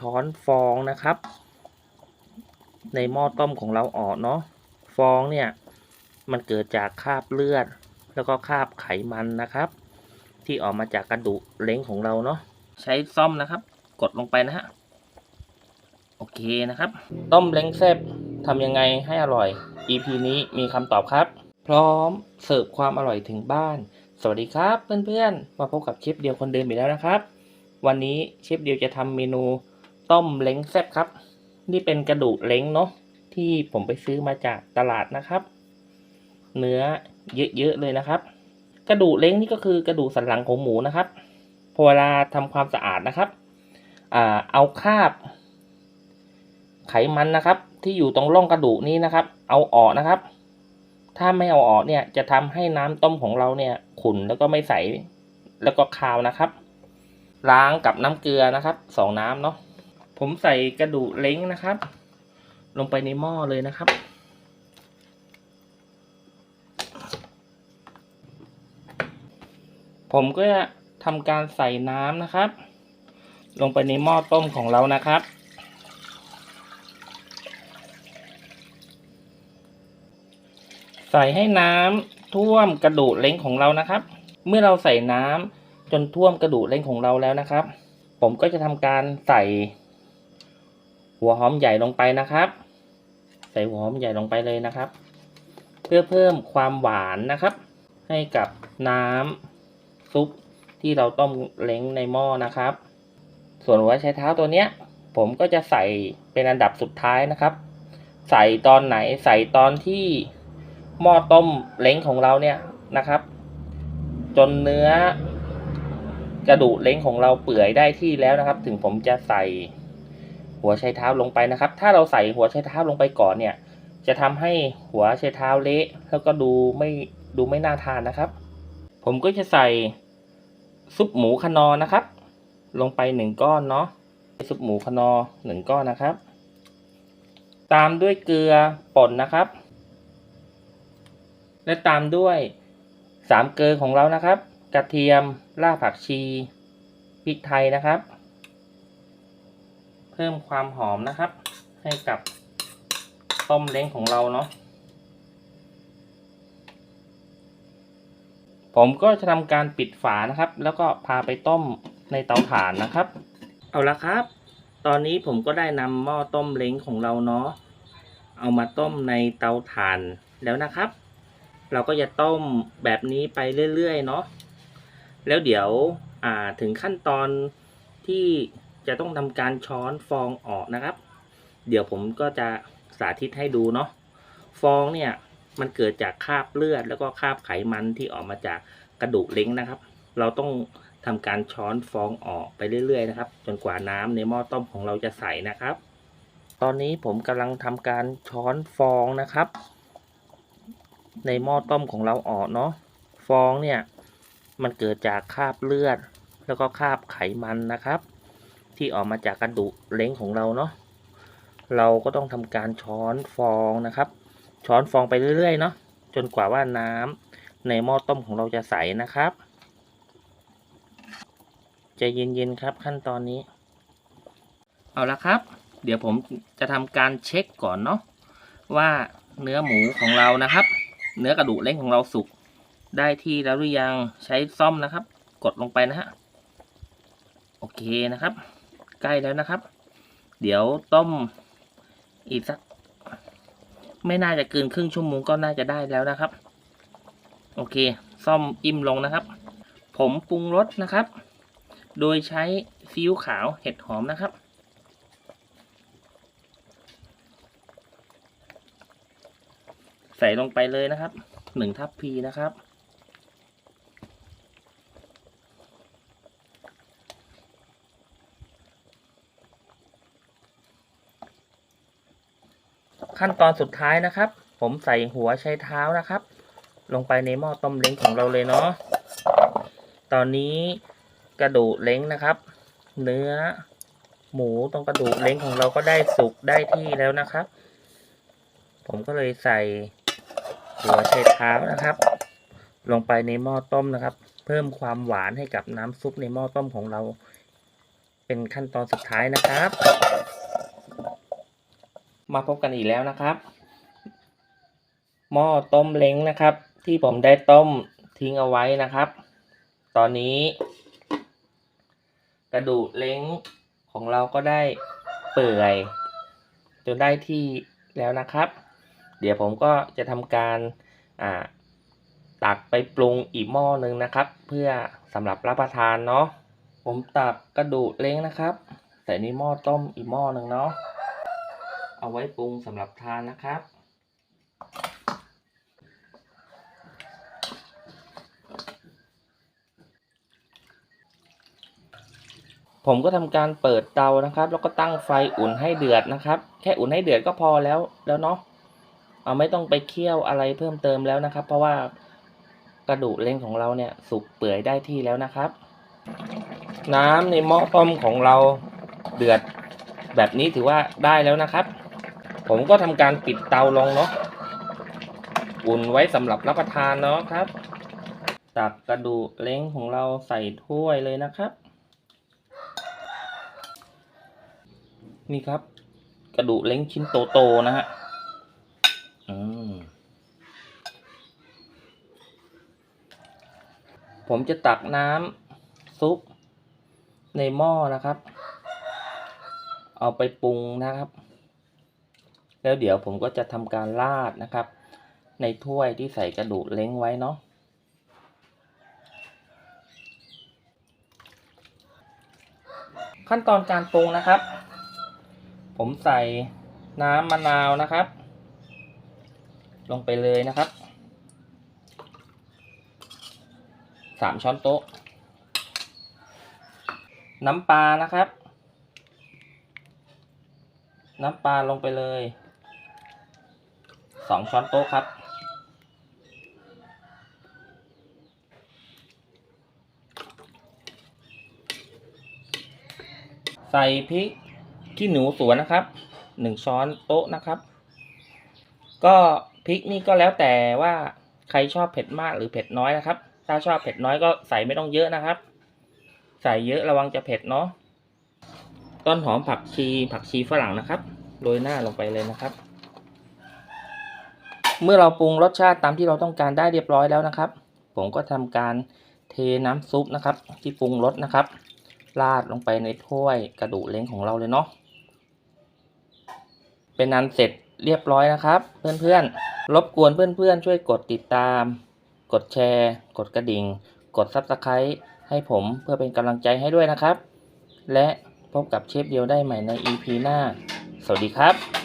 ช้อนฟองนะครับ ในหม้อต้มของเราออกเนาะฟองเนี่ยมันเกิดจากคราบเลือด แล้วก็คราบไขมันนะครับ ที่ออกมาจากกระดูกเล้งของเราเนาะใช้ซ่อมนะครับ กดลงไปนะฮะโอเคนะครับ ต้มเล้งแซ่บทำยังไงให้อร่อย EP นี้มีคำตอบครับ พร้อมเสิร์ฟความอร่อยถึงบ้าน สวัสดีครับเพื่อนๆมาพบกับเชฟเดียวคนเดิมอีกแล้วนะครับ วันนี้เชฟเดียวจะทำเมนู ต้มเล้งแซ่บครับ นี่เป็นกระดูกเล้งเนาะที่ผมไปซื้อมาจากตลาดนะครับ เนื้อเยอะๆเลยนะครับ กระดูกเล้งนี่ก็คือกระดูกสันหลังของหมูนะครับพอเวลาทำความสะอาดนะครับอ่าเอาคราบ ไขมันนะครับ ที่อยู่ตรงร่องกระดูกนี้นะครับ เอาออกนะครับ ถ้าไม่เอาออกเนี่ยจะทำให้น้ำต้มของเราเนี่ยขุ่นแล้วก็ไม่ใสแล้วก็คาวนะครับ ล้างกับน้ำเกลือนะครับสองน้ำเนาะ ผมใส่กระดูกเล้งนะครับ ลงไปในหม้อเลยนะครับ ผมก็จะทำการใส่น้ำนะครับ ลงไปในหม้อต้มของเรานะครับ ใส่ให้น้ำท่วมกระดูกเล้งของเรานะครับ เมื่อเราใส่น้ำจนท่วมกระดูกเล้งของเราแล้วนะครับ ผมก็จะทำการใส่ หัวหอมใหญ่ลงไปนะครับ ใส่หัวหอมใหญ่ลงไปเลยนะครับ เพื่อเพิ่มความหวานนะครับ ให้กับน้ำซุปที่เราต้มเล้งในหม้อนะครับ ส่วนหัวไชเท้าตัวเนี้ย ผมก็จะใส่เป็นอันดับสุดท้ายนะครับ ใส่ตอนไหนใส่ตอนที่หม้อต้มเล้งของเราเนี่ยนะครับ จนเนื้อกระดูกเล้งของเราเปื่อยได้ที่แล้วนะครับ ถึงผมจะใส่ หัวไชเท้าลงไปนะครับ ถ้าเราใส่หัวไชเท้าลงไปก่อนเนี่ย จะทำให้หัวไชเท้าเละแล้วก็ดูไม่ดูไม่น่าทานนะครับ ผมก็จะใส่ซุปหมูคนอนะครับ ลงไปหนึ่งก้อนเนาะซุปหมูคนอหนึ่งก้อนนะครับ ตามด้วยเกลือป่นนะครับ และตามด้วยสามเกลือของเรานะครับ กระเทียมรากผักชีพริกไทยนะครับ พิ่มความหอมนะครับ ให้กับต้มเล้งของเราเนาะผมก็จะทำการปิดฝานะครับ แล้วก็พาไปต้มในเตาถ่านนะครับ เอาละครับ ตอนนี้ผมก็ได้นำหม้อต้มเล้งของเราเนาะเอามาต้มในเตาถ่านแล้วนะครับ เราก็จะต้มแบบนี้ไปเรื่อยๆเนาะแล้วเดี๋ยวถึงขั้นตอนที่ จะต้องทำการช้อนฟองออกนะครับ เดี๋ยวผมก็จะสาธิตให้ดูเนาะฟองเนี่ยมันเกิดจากคราบเลือด แล้วก็คราบไขมันที่ออกมาจากกระดูกเล้งนะครับ เราต้องทำการช้อนฟองออกไปเรื่อยๆนะครับ จนกว่าน้ำในหม้อต้มของเราจะใสนะครับ ตอนนี้ผมกำลังทำการช้อนฟองนะครับ ในหม้อต้มของเราออกเนาะฟองเนี่ยมันเกิดจากคราบเลือด แล้วก็คราบไขมันนะครับ ที่ออกมาจากกระดูกเล้งของเราเนาะเราก็ต้องทำการช้อนฟองนะครับ ช้อนฟองไปเรื่อยๆเนาะจนกว่าว่าน้ำในหม้อต้มของเราจะใสนะครับใจะเย็นๆครับขั้นตอนนี้ เอาละครับ เดี๋ยวผมจะทำการเช็คก่อนเนาะว่าเนื้อหมูของเรานะครับ เนื้อกระดูกเล้งของเราสุกได้ที่แล้วหรือยังใช้ซ่อมนะครับ กดลงไปนะฮะโอเคนะครับ ใกล้แล้วนะครับ เดี๋ยวต้มอีกสัก ไม่น่าจะเกินครึ่งชั่วโมงก็น่าจะได้แล้วนะครับ โอเค ซ่อมอิ่มลงนะครับ ผมปรุงรสนะครับ โดยใช้ซีอิ๊วขาวเห็ดหอมนะครับใส่ลงไปเลยนะครับหนึ่งทัพพีนะครับ ขั้นตอนสุดท้ายนะครับ ผมใส่หัวไชเท้านะครับ ลงไปในหม้อต้มเล้งของเราเลยเนาะตอนนี้กระดูกเล้งนะครับ เนื้อ หมูตรงกระดูกเล้งของเราก็ได้สุกได้ที่แล้วนะครับ ผมก็เลยใส่หัวไชเท้านะครับ ลงไปในหม้อต้มนะครับ เพิ่มความหวานให้กับน้ำซุปในหม้อต้มของเรา เป็นขั้นตอนสุดท้ายนะครับ มาพบกันอีกแล้วนะครับ หม้อต้มเล้งนะครับ ที่ผมได้ต้มทิ้งเอาไว้นะครับ ตอนนี้ กระดูกเล้งของเราก็ได้เปื่อย จนได้ที่แล้วนะครับ เดี๋ยวผมก็จะทำการตักไปปรุงอีกหม้อหนึ่งนะครับ เพื่อสำหรับรับประทานเนาะผมตักกระดูกเล้งนะครับ ใส่ในหม้อต้มอีกหม้อหนึ่งเนาะ เอาไว้ปรุงสำหรับทานนะครับ ผมก็ทำการเปิดเตานะครับ แล้วก็ตั้งไฟอุ่นให้เดือดนะครับ แค่อุ่นให้เดือดก็พอแล้วแล้วเนาะเอาไม่ต้องไปเคี่ยวอะไรเพิ่มเติมแล้วนะครับ เพราะว่ากระดูกเล้งของเราเนี่ยสุกเปื่อยได้ที่แล้วนะครับ น้ำในหม้อต้มของเราเดือดแบบนี้ถือว่าได้แล้วนะครับ ผมก็ทำการปิดเตาลงเนาะอุ่นไว้สำหรับรับประทานเนาะครับ ตักกระดูกเล้งของเราใส่ถ้วยเลยนะครับ นี่ครับ กระดูกเล้งชิ้นโตๆนะฮะผมจะตักน้ำซุปในหม้อนะครับ เอาไปปรุงนะครับ แล้วเดี๋ยวผมก็จะทำการราดนะครับ ในถ้วยที่ใส่กระดูกเล้งไว้เนาะขั้นตอนการปรุงนะครับ ผมใส่น้ำมะนาวนะครับ ลงไปเลยนะครับสามช้อนโต๊ะ น้ำปลานะครับ น้ำปลาลงไปเลย สองช้อนโต๊ะครับ ใส่พริกขี้หนูสวนนะครับหนึ่งช้อนโต๊ะนะครับ ก็พริกนี่ก็แล้วแต่ว่าใครชอบเผ็ดมากหรือเผ็ดน้อยนะครับ ถ้าชอบเผ็ดน้อยก็ใส่ไม่ต้องเยอะนะครับ ใส่เยอะระวังจะเผ็ดเนาะต้นหอมผักชีผักชีฝรั่งนะครับ โรยหน้าลงไปเลยนะครับ เมื่อเราปรุงรสชาติตามที่เราต้องการได้เรียบร้อยแล้วนะครับ ผมก็ทำการเทน้ำซุปนะครับ ที่ปรุงรสนะครับ ราดลงไปในถ้วยกระดูกเล้งของเราเลยเนาะเป็นนันเสร็จเรียบร้อยนะครับ เพื่อนๆรบกวนเพื่อนๆ ช่วยกดติดตาม กดแชร์ กดกระดิ่ง กด Subscribe ให้ผมเพื่อเป็นกำลังใจให้ด้วยนะครับ และพบกับเชฟเดียวได้ใหม่ใน EP หน้า สวัสดีครับ